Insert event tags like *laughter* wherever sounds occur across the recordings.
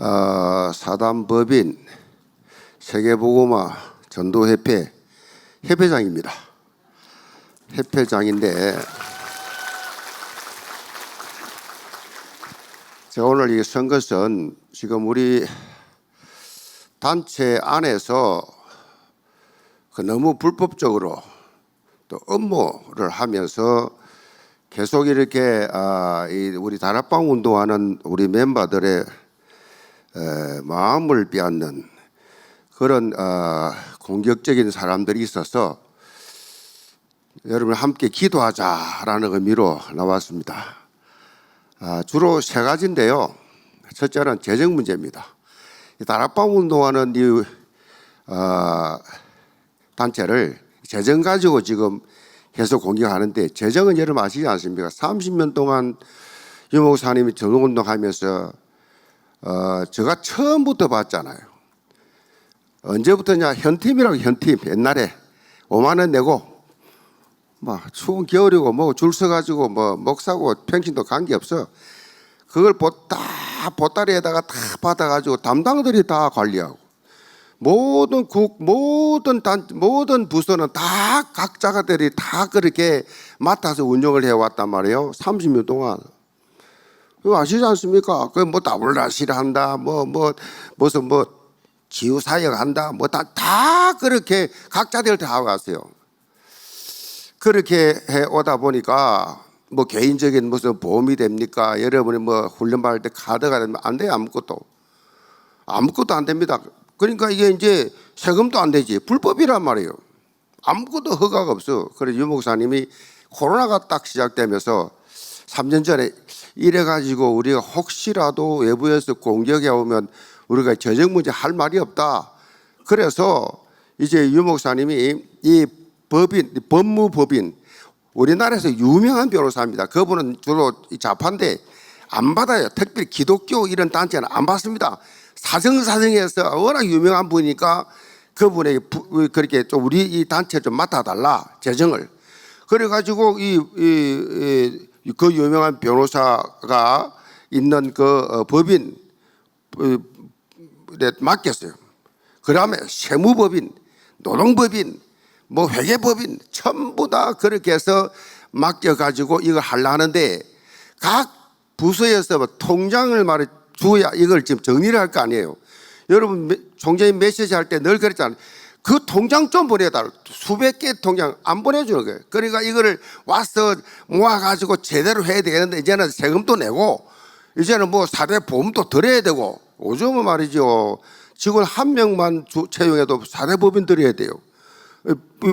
어, 사단법인 세계보고마 전도협회 협회장입니다. 협회장인데 제가 오늘 이 선것은 지금 우리 단체 안에서 그 너무 불법적으로 또 업무를 하면서 계속 이렇게 아, 이 우리 다락방 운동하는 우리 멤버들의 에, 마음을 빼앗는 그런 아, 공격적인 사람들이 있어서 여러분 함께 기도하자라는 의미로 나왔습니다. 아, 주로 세 가지인데요. 첫째는 재정 문제입니다. 이 다락방 운동하는 이 아, 단체를 재정 가지고 지금 계속 공격하는데 재정은 여러분 아시지 않습니까? 30년 동안 유 목사님이 정운동하면서 어, 제가 처음부터 봤잖아요. 언제부터냐 현팀이라고 현팀 옛날에 5만 원 내고 막 추운 겨울이고 뭐 줄 서가지고 뭐 먹사고 펜션도 관계 없어. 그걸 보다 보따리에다가 다 받아가지고 담당들이 다 관리하고 모든 국 모든 단 모든 부서는 다 각자가들이 다 그렇게 맡아서 운영을 해왔단 말이에요. 30년 동안. 아시지 않습니까? 그뭐 WRC를 한다, 뭐 뭐 무슨 뭐 지우 사역 한다, 뭐 다 다 그렇게 각자들 다 갔어요. 그렇게 해 오다 보니까 뭐 개인적인 무슨 보험이 됩니까? 여러분이 뭐 훈련 받을 때 카드가 되면 안 돼요 아무것도 아무것도 안 됩니다. 그러니까 이게 이제 세금도 안 되지 불법이란 말이에요. 아무것도 허가가 없어. 그래서 유 목사님이 코로나가 딱 시작되면서 3년 전에 이래 가지고 우리가 혹시라도 외부에서 공격이 오면 우리가 재정 문제 할 말이 없다. 그래서 이제 유 목사님이 이 법인 법무법인 우리나라에서 유명한 변호사입니다. 그분은 주로 이 자판대 안 받아요. 특별히 기독교 이런 단체는 안 받습니다. 사정사정에서 워낙 유명한 분이니까 그분에게 부- 그렇게 좀 우리 이 단체 좀 맡아달라 재정을 그래가지고 이, 이, 이, 그 유명한 변호사가 있는 그 어, 법인 어, 에 맡겼어요. 그 다음에 세무법인, 노동법인, 뭐 회계법인 전부 다 그렇게 해서 맡겨가지고 이걸 하려 하는데 각 부서에서 뭐 통장을 말해 주어야 이걸 지금 정리를 할 거 아니에요. 여러분 메- 총장님 메시지 할 때 늘 그랬잖아요. 그 통장 좀 보내달라. 수백 개 통장 안 보내주는 거예요. 그러니까 이거를 와서 모아가지고 제대로 해야 되겠는데 이제는 세금도 내고 이제는 뭐 사대 보험도 들어야 되고 요즘은 말이죠. 직원 한 명만 주- 채용해도 사대 법인 들어야 돼요.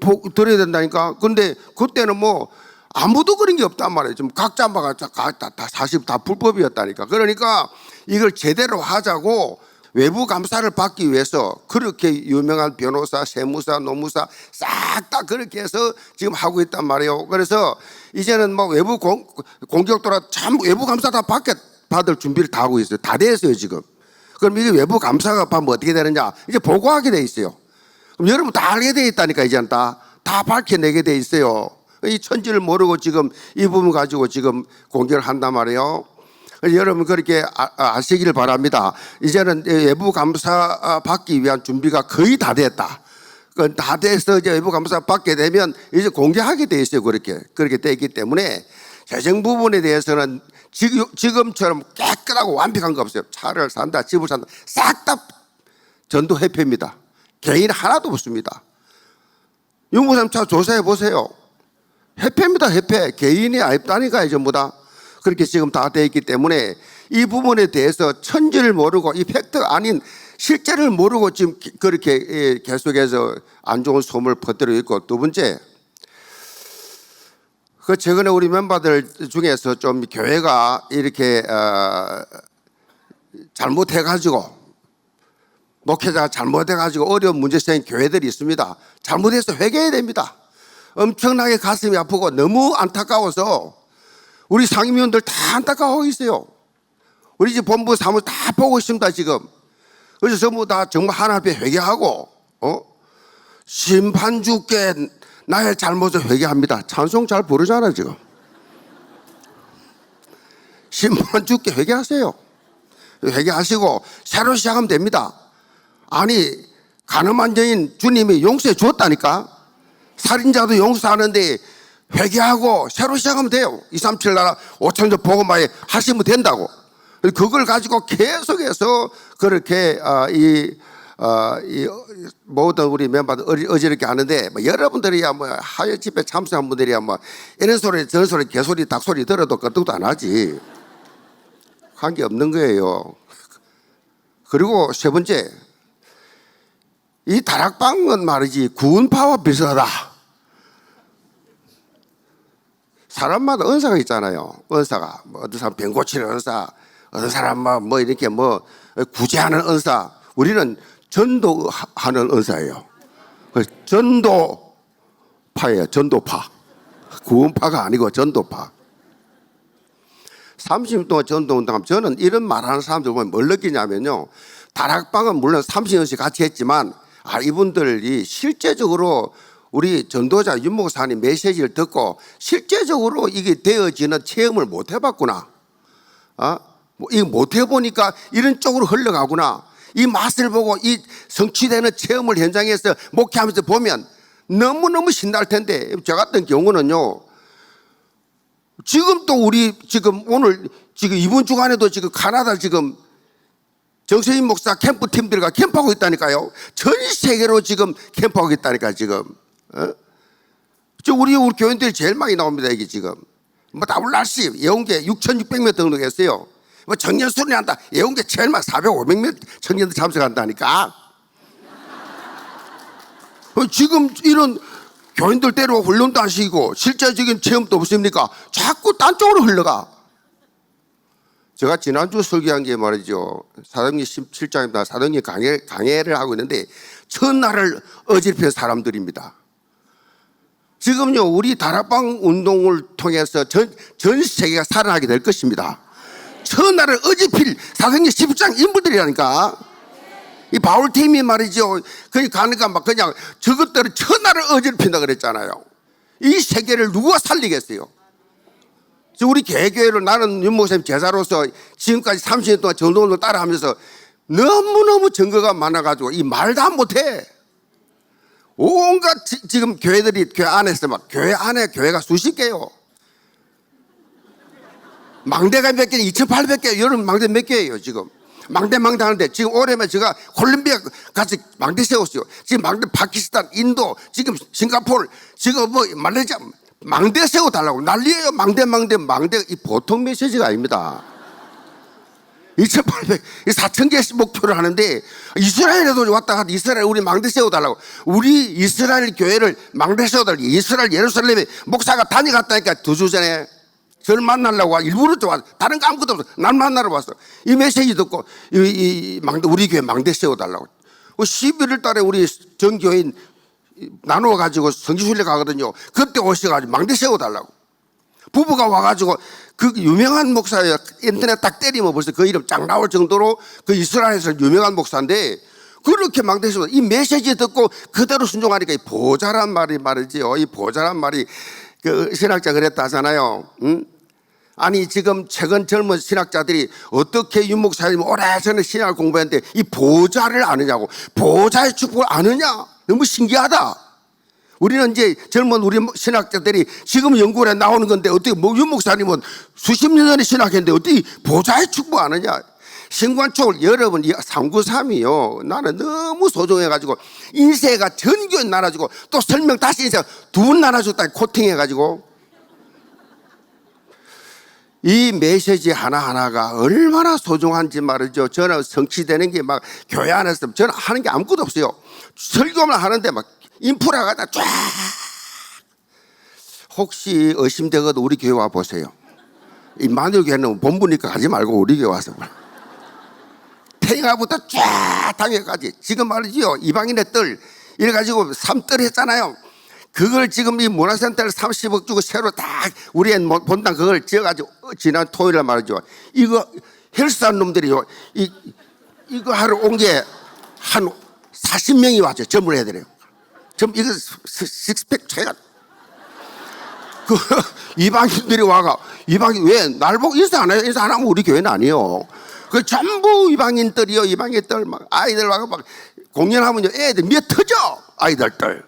보- 들어야 된다니까. 근데 그때는 뭐 아무도 그런 게 없단 말이에요. 지금 각자 마가 다, 다, 다 사실 다 불법이었다니까. 그러니까 이걸 제대로 하자고 외부 감사를 받기 위해서 그렇게 유명한 변호사, 세무사, 노무사 싹 다 그렇게 해서 지금 하고 있단 말이에요. 그래서 이제는 뭐 외부 공, 공격도라 참 외부 감사 다 받게 받을 준비를 다 하고 있어요. 다 됐어요 지금. 그럼 이게 외부 감사가 받으면 어떻게 되느냐? 이제 보고하게 돼 있어요. 그럼 여러분 다 알게 돼 있다니까 이제는 다, 다 밝혀내게 돼 있어요. 이 천지를 모르고 지금 이 부분 가지고 지금 공격을 한단 말이에요. 여러분 그렇게 아, 아시기를 바랍니다. 이제는 외부 감사 받기 위한 준비가 거의 다 됐다. 그다 돼서 이제 외부 감사 받게 되면 이제 공개하게 돼 있어요. 그렇게 그렇게 돼 있기 때문에 재정 부분에 대해서는 지금 지금처럼 깨끗하고 완벽한 거 없어요. 차를 산다, 집을 산다, 싹 다 전도 회표입니다. 개인 하나도 없습니다. 윤무삼 차 조사해 보세요. 회폐입니다, 회폐. 개인이 아닙다니까 전부 다. 그렇게 지금 다 돼 있기 때문에 이 부분에 대해서 천지를 모르고 이 팩트 아닌 실제를 모르고 지금 기- 그렇게 예, 계속해서 안 좋은 소문을 퍼뜨리고 있고 두 번째 그 최근에 우리 멤버들 중에서 좀 교회가 이렇게 어, 잘못해가지고 목회자가 잘못해가지고 어려운 문제 생긴 교회들이 있습니다. 잘못해서 회개해야 됩니다. 엄청나게 가슴이 아프고 너무 안타까워서 우리 상임위원들 다 안타까워하고 있어요. 우리 집 본부 사무실 다 보고 있습니다 지금. 그래서 전부 다 정말 하나 앞에 회개하고 어 심판 주께 나의 잘못을 회개합니다. 찬송 잘 부르잖아 지금. 심판 주께 회개하세요. 회개하시고 새로 시작하면 됩니다. 아니 가늠한 여인 주님이 용서해 주었다니까 살인자도 용서하는데 회개하고 새로 시작하면 돼요. 2, 3, 7 나라 5천조 복음화에 하시면 된다고. 그걸 가지고 계속해서 그렇게 아, 이, 아, 이 모든 우리 멤버들 어지럽게 하는데 뭐 여러분들이야 뭐 하여 집회 참석한 분들이야 뭐 이런 소리 저런 소리 개소리 닭소리 들어도 끄떡도 안 하지. 관계 없는 거예요. 그리고 세 번째 이 다락방은 말이지 구운파와 비슷하다. 사람마다 은사가 있잖아요. 은사가 뭐 어떤 사람 병 고치는 은사, 어떤 사람은 뭐 이렇게 뭐 구제하는 은사. 우리는 전도하는 은사예요. 그 전도파예요. 전도파. 구원파가 아니고 전도파. 30년 동안 전도운동하면 저는 이런 말하는 사람들 보면 뭘 느끼냐면요. 다락방은 물론 30년씩 같이 했지만 아 이분들이 실제적으로 우리 전도자 윤 목사님 메시지를 듣고 실제적으로 이게 되어지는 체험을 못 해봤구나. 아, 뭐 이거 못 해보니까 이런 쪽으로 흘러가구나. 이 맛을 보고 이 성취되는 체험을 현장에서 목회하면서 보면 너무너무 신날 텐데 저 같은 경우는요. 지금 또 우리 지금 오늘 지금 이번 주간에도 지금 카나다 지금 정세인 목사 캠프 팀들과 캠프하고 있다니까요. 전 세계로 지금 캠프하고 있다니까 지금. 어? 저 우리 우리 교인들이 제일 많이 나옵니다 이게 지금. 뭐 WRC 예원계 6,600명 등록했어요. 뭐 청년 수련회 한다. 예원계 제일 많 400, 500명 청년들 참석한다니까. *laughs* 어, 지금 이런 교인들 때로 훈련도 안 시키고 실제적인 체험도 없습니까? 자꾸 딴 쪽으로 흘러가. 제가 지난주 설교한 게 말이죠. 사도행전 17장입니다. 사도행전 강해, 강해를 하고 있는데 첫날을 어지럽힌 사람들입니다. 지금요, 우리 다락방 운동을 통해서 전, 전 세계가 살아나게 될 것입니다. 첫날을 어지필 사도행전 17장 인물들이라니까. 이 바울팀이 말이죠. 그니 가니까 막 그냥 저것들을 천하를 어지럽힌다 그랬잖아요. 이 세계를 누가 살리겠어요? 저 우리 개교회를 나는 윤 목사님 제자로서 지금까지 30년 동안 전도를 따라하면서 너무너무 증거가 많아가지고 이 말도 안 못해. 온갖 지, 지금 교회들이 교회 안에서 막 교회 안에 교회가 수십 개요. 망대가 몇 개, 2,800개, 여러분 망대 몇 개예요, 지금. 망대 망대 하는데 지금 올해면 제가 콜롬비아 같이 망대 세웠어요. 지금 망대 파키스탄, 인도, 지금 싱가포르, 지금 뭐 말레이시아 망대 세워 달라고 난리예요. 망대 망대 망대 이 보통 메시지가 아닙니다. 2,800, 4,000개 목표를 하는데 이스라엘에도 왔다 갔다 이스라엘 우리 망대 세워달라고 우리 이스라엘 교회를 망대 세워달라고 이스라엘 예루살렘에 목사가 다녀갔다니까 두 주 전에 저를 만나려고 와. 일부러 또 왔어. 다른 거 아무것도 없어. 난 만나러 왔어. 이 메시지 듣고 이, 이 망대 우리 교회 망대 세워달라고. 11월 달에 우리 전교인 나누어 가지고 성지순례 가거든요. 그때 오셔가지고 망대 세워달라고. 부부가 와가지고 그 유명한 목사예요. 인터넷 딱 때리면 벌써 그 이름 쫙 나올 정도로 그 이스라엘에서 유명한 목사인데 그렇게 망대에서 이 메시지 듣고 그대로 순종하니까 이 보자란 말이 말이지요. 이 보자란 말이 그 신학자 그랬다 하잖아요. 응? 아니 지금 최근 젊은 신학자들이 어떻게 윤 목사님 오래전에 신학을 공부했는데 이 보자를 아느냐고 보자의 축복을 아느냐 너무 신기하다. 우리는 이제 젊은 우리 신학자들이 지금 연구를 해 나오는 건데 어떻게 뭐윤 목사님은 수십 년 전에 신학했는데 어떻게 보좌의 축복 아느냐? 신관촉을 여러분 393이요. 나는 너무 소중해가지고 인쇄가 전교에 나눠주고 또 설명 다시 인쇄 두번 나눠줬다 코팅해가지고 이 메시지 하나하나가 얼마나 소중한지 말이죠. 저는 성취되는 게 막 교회 안에서 저는 하는 게 아무것도 없어요. 설교만 하는데 막 인프라가 다 쫙. 혹시 의심되거든 우리 교회 와 보세요. 이 마늘교회는 본부니까 가지 말고 우리 교회 와서. 태영아부터 쫙 당해까지. 지금 말이지요. 이방인의 뜰. 이래가지고 삼뜰 했잖아요. 그걸 지금 이 문화센터를 30억 주고 새로 딱 우리의 뭐 본당 그걸 지어가지고 지난 토요일에 말이죠. 이거 헬스한 놈들이요. 이, 이거 하러 온 게 한 40명이 왔죠. 점을 해드려요. 점 이거 스- 식스팩 제가 그 이방인들이 와가 이방인 왜날 보고 인사 안 해? 인사 안 하면 우리 교회는 아니요. 그 전부 이방인들이요 이방인들 막 아이들 와서 막 공연하면요 애들 미어 터져 아이들들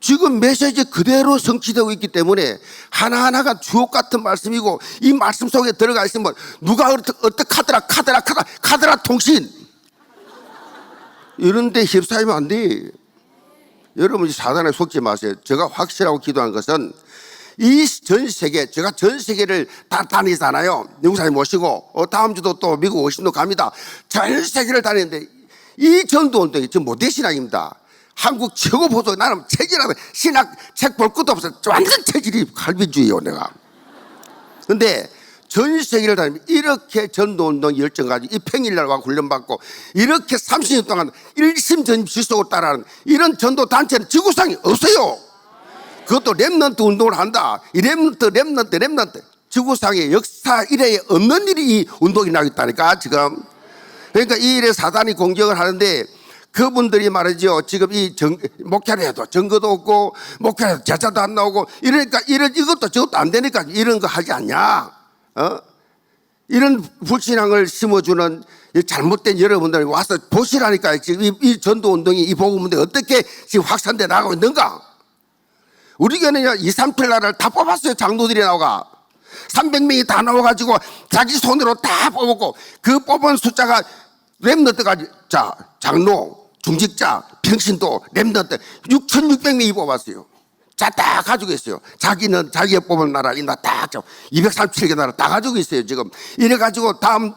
지금 메시지 그대로 성취되고 있기 때문에 하나하나가 주옥 같은 말씀이고 이 말씀 속에 들어가 있으면 누가 어떻게 하더라 카더라 카더라 카더라 통신 이런데 휩싸이면 안 돼. 여러분 사단에 속지 마세요. 제가 확실하고 기도한 것은 이 전 세계 제가 전 세계를 다 다니잖아요. 영사님 모시고 어, 다음 주도 또 미국 워싱턴 갑니다. 전 세계를 다니는데 이 전도 운동이 지금 모대 신앙입니다. 한국 최고 보수 나는 체질하고 신학 책 볼 것도 없어. 완전 체질이 갈비주의요 내가. 근데 전 세계를 다니면 이렇게 전도운동 열정 가지고 이 평일날과 훈련받고 이렇게 30년 동안 일심전심 지속을 따라하는 이런 전도 단체는 지구상에 없어요. 그것도 랩런트 운동을 한다. 이 랩런트, 랩런트, 랩런트. 지구상의 역사 이래에 없는 일이 이 운동이 나고 있다니까, 지금. 그러니까 이 일에 사단이 공격을 하는데 그분들이 말이죠. 지금 이 정, 목회를 해도 증거도 없고 목회를 해도 제자도 안 나오고 이러니까 이런 이것도 저것도 안 되니까 이런 거 하지 않냐. 어? 이런 불신앙을 심어주는 이 잘못된 여러분들이 와서 보시라니까 지금 이, 이 전도 운동이 이 복음인데 어떻게 지금 확산돼 나가고 있는가? 우리 교회는 2, 3필 날을 다 뽑았어요. 장로들이 나오가. 300명이 다 나와가지고 자기 손으로 다 뽑았고 그 뽑은 숫자가 랩너트가 자 장로, 중직자, 평신도, 랩너트 6,600명이 뽑았어요. 자, 다 가지고 있어요. 자기는 자기가 뽑은 나라, 이나 다 237개 나라 다 가지고 있어요. 지금 이래가지고 다음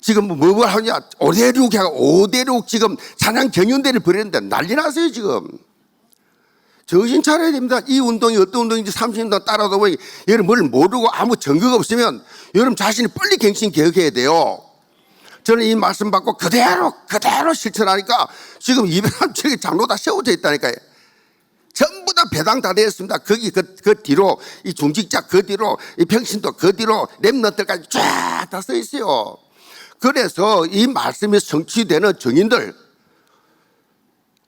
지금 뭐뭘 하냐? 5대륙 해가 5대륙 지금 찬양 경연대를 벌였는데 난리 났어요 지금. 정신 차려야 됩니다. 이 운동이 어떤 운동인지 30년 따라다 보니 여러분 뭘 모르고 아무 증거가 없으면 여러분 자신이 빨리 갱신 개혁해야 돼요. 저는 이 말씀 받고 그대로 그대로 실천하니까 지금 237개 장로 다 세워져 있다니까요. 전부 다 배당 다 되었습니다. 거기 그, 그 뒤로 이 중직자 그 뒤로 이 평신도 그 뒤로 랩너들까지 쫙 다 써 있어요. 그래서 이 말씀이 성취되는 정인들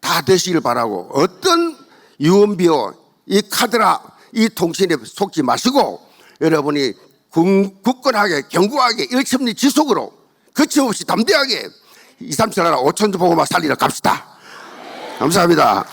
다 되시길 바라고 어떤 유언비어 이 카드라 이 통신에 속지 마시고 여러분이 굳- 굳건하게 견고하게 일심리 지속으로 거침없이 담대하게 2, 3, 7 나라 5천 주 보고만 살리러 갑시다. 감사합니다.